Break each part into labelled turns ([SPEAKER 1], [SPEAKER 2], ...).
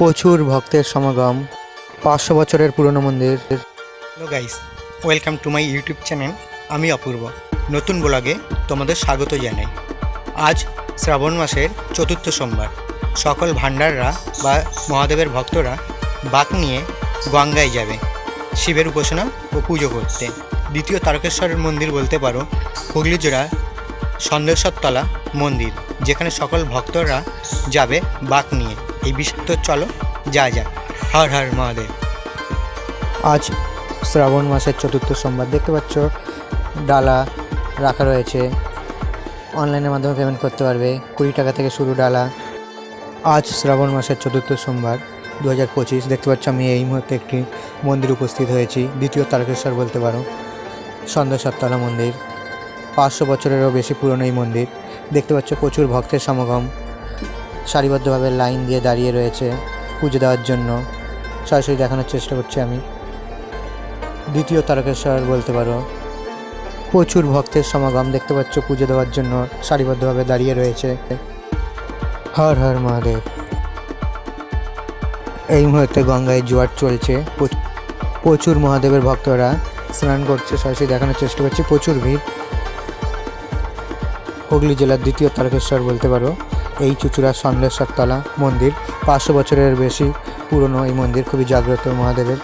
[SPEAKER 1] প্রচুর ভক্তের সমাগম, পাঁচশো বছরের পুরনো মন্দির।
[SPEAKER 2] Hello guys welcome to my YouTube channel আমি অপূর্ব। নতুন ব্লগে তোমাদের স্বাগত জানাই। আজ শ্রাবণ মাসের চতুর্থ সোমবার। সকল ভান্ডাররা বা মহাদেবের ভক্তরা বাক নিয়ে গঙ্গায় যাবে, শিবের উপাসনা ও পুজো করতে। দ্বিতীয় তারকেশ্বরের মন্দির বলতে পারো হুগলি জেলার সন্দেশ্বরতলা মন্দির, যেখানে সকল ভক্তরা যাবে বাক নিয়ে। এই বিষয় তো চলো, যা যা। হর হর, মহাদেব।
[SPEAKER 1] আজ শ্রাবণ মাসের চতুর্থ সোমবার, দেখতে পাচ্ছ? ডালা রাখা রয়েছে। অনলাইনের মাধ্যমে পেমেন্ট করতে পারবে। কুড়ি টাকা থেকে শুরু ডালা। আজ শ্রাবণ মাসের চতুর্থ সোমবার দু হাজার পঁচিশ। দেখতে পাচ্ছ আমি এই মুহূর্তে একটি মন্দির উপস্থিত হয়েছি। দ্বিতীয় তারকেশ্বর বলতে পারো। সন্দেশ্বরতলা মন্দির। পাঁচশো বছরেরও বেশি পুরনো এই মন্দির। দেখতে পাচ্ছ প্রচুর ভক্তের সমাগম। সারিবদ্ধভাবে লাইন দিয়ে দাঁড়িয়ে রয়েছে পুজো দেওয়ার জন্য। সরাসরি দেখানোর চেষ্টা করছি আমি। দ্বিতীয় তারকেশ্বর বলতে পারো। প্রচুর ভক্তের সমাগম দেখতে পাচ্ছ পুজো দেওয়ার জন্য সারিবদ্ধভাবে দাঁড়িয়ে রয়েছে। হর হর মহাদেব। এই মুহূর্তে গঙ্গায় জোয়ার চলছে। প্রচ- প্রচুর মহাদেবের ভক্তরা স্নান করছে। সরাসরি দেখানোর চেষ্টা করছি। প্রচুর ভিড়। হুগলি জেলার দ্বিতীয় তারকেশ্বর বলতে পারো। এই চুচুড়া সন্দেশ্বরতলা মন্দির। পাঁচশো বছরের বেশি পুরনো এই মন্দির, খুবই জাগ্রত মহাদেবের।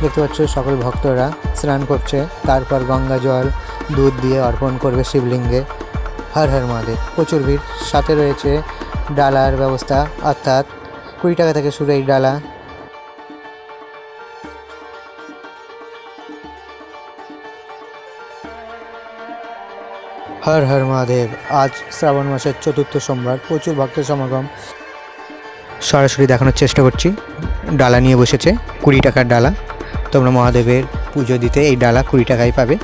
[SPEAKER 1] দেখতে পাচ্ছ, সকল ভক্তরা স্নান করছে। তারপর গঙ্গা জল, দুধ দিয়ে অর্পণ করবে শিবলিঙ্গে। হর হর মহাদেব, প্রচুর ভিড়। সাথে রয়েছে ডালার ব্যবস্থা, অর্থাৎ কুড়ি টাকা থেকে শুরু এই ডালা। হর হর মহাদেব, আজ শ্রাবণ মাসের চতুর্থ সোমবার প্রচুর ভক্তের সমাগম। সরাসরি দেখানোর চেষ্টা করছি। ডালা নিয়ে বসেছে, কুড়ি টাকার ডালা। তোমরা মহাদেবের পুজো দিতে এই ডালা কুড়ি টাকায় পাবে।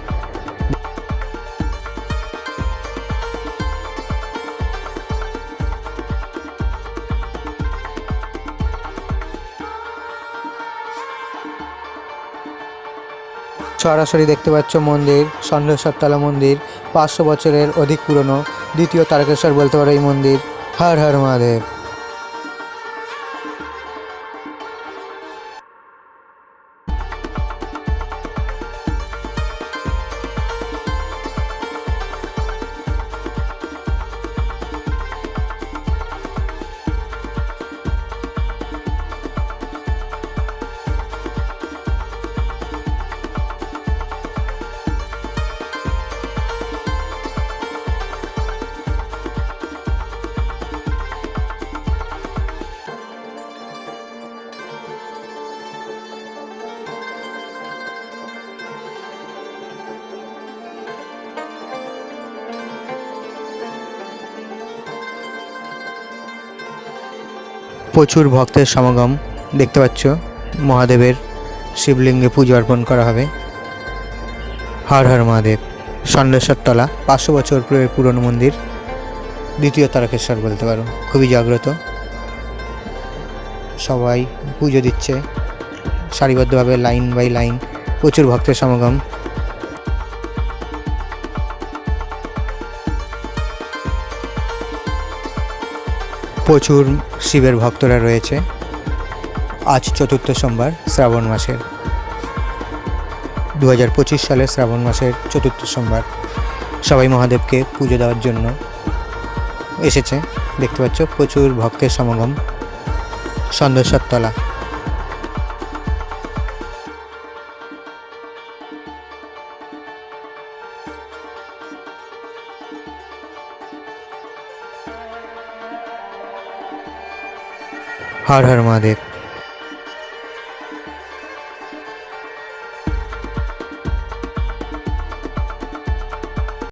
[SPEAKER 1] সরাসরি দেখতে পাচ্ছ মন্দির সন্দেশ্বরতলা মন্দির, পাঁচশো বছরের অধিক পুরনো, দ্বিতীয় তারকেশ্বর বলতে পারো এই মন্দির। হর হর মহাদেব। প্রচুর ভক্তের সমাগম দেখতে পাচ্ছ। মহাদেবের শিবলিঙ্গে পুজো অর্পণ করা হবে। হর হর মহাদেব। ষণ্ডেশ্বরতলা পাঁচশো বছর পুরো- পুরনো মন্দির। দ্বিতীয় তারকেশ্বর বলতে পারো, খুবই জাগ্রত। সবাই পুজো দিচ্ছে। সারিবদ্ধভাবে লাইন বাই লাইন প্রচুর ভক্তের সমাগম। প্রচুর শিবের ভক্তরা রয়েছে। আজ চতুর্থ সোমবার, শ্রাবণ মাসের। দু হাজার পঁচিশ সালের শ্রাবণ মাসের চতুর্থ সোমবার। সবাই মহাদেবকে পুজো দেওয়ার জন্য এসেছে। দেখতে পাচ্ছ, প্রচুর ভক্তের সমাগম। সন্দেশ্বরতলা হর হর মহাদেব।